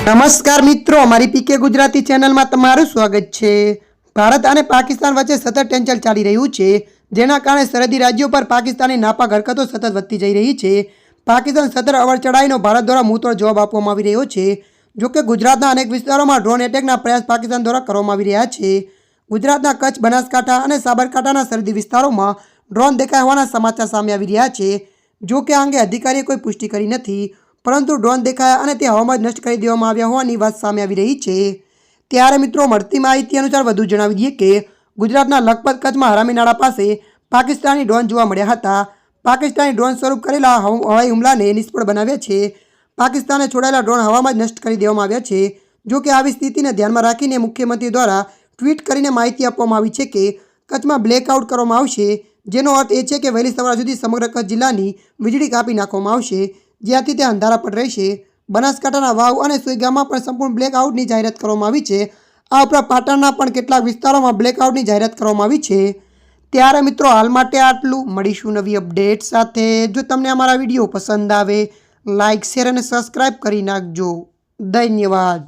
નમસ્કાર મિત્રો, અમારી પીકે ગુજરાતી ચેનલમાં તમારું સ્વાગત છે. ભારત અને પાકિસ્તાન વચ્ચે સતત ટેન્શન ચાલી રહ્યું છે, જેના કારણે સરહદી રાજ્યો પર પાકિસ્તાની નાપાક હરકતો સતત વધતી જઈ રહી છે. પાકિસ્તાન સતત અવર ચડાઈનો ભારત દ્વારા મુંહતોડ જવાબ આપવામાં આવી રહ્યો છે. જોકે ગુજરાતના અનેક વિસ્તારોમાં ડ્રોન એટેકના પ્રયાસ પાકિસ્તાન દ્વારા કરવામાં આવી રહ્યા છે. ગુજરાતના કચ્છ, બનાસકાંઠા અને સાબરકાંઠાના સરહદી વિસ્તારોમાં ડ્રોન દેખાય હોવાના સમાચાર સામે આવી રહ્યા છે. જો કે આ અંગે અધિકારીએ કોઈ પુષ્ટિ કરી નથી. પરંતુ ડ્રોન દેખાયા અને તે હવામાં જ નષ્ટ કરી દેવામાં આવ્યા હોવાની વાત સામે આવી રહી છે. ત્યારે મિત્રો, મળતી માહિતી અનુસાર વધુ જણાવી દઈએ કે, ગુજરાતના લખપત કચ્છમાં હરામીનાળા પાસે પાકિસ્તાની ડ્રોન જોવા મળ્યા હતા. પાકિસ્તાની ડ્રોન સ્વરૂપ કરેલા હવ- હવાઈ હુમલાને નિષ્ફળ બનાવ્યા છે. પાકિસ્તાને છોડાયેલા ડ્રોન હવામાં જ નષ્ટ કરી દેવામાં આવ્યા છે. જો કે આવી સ્થિતિને ધ્યાનમાં રાખીને મુખ્યમંત્રી દ્વારા ટ્વીટ કરીને માહિતી આપવામાં આવી છે કે, કચ્છમાં બ્લેકઆઉટ કરવામાં આવશે, જેનો અર્થ એ છે કે વહેલી સવાર સુધી સમગ્ર કચ્છ જિલ્લાની વીજળી કાપી નાખવામાં આવશે. જ્યાંથી તે અંધારા પર રહેશે. બનાસકાંઠાના વાવ અને સુઈગામમાં પણ સંપૂર્ણ બ્લેકઆઉટની જાહેરાત કરવામાં આવી છે. આ ઉપરાંત પાટણના પણ કેટલાક વિસ્તારોમાં બ્લેકઆઉટની જાહેરાત કરવામાં આવી છે. ત્યારે મિત્રો, હાલ માટે આટલું. મળીશું નવી અપડેટ સાથે. જો તમને અમારા વીડિયો પસંદ આવે લાઇક શેર અને સબસ્ક્રાઈબ કરી નાખજો. ધન્યવાદ.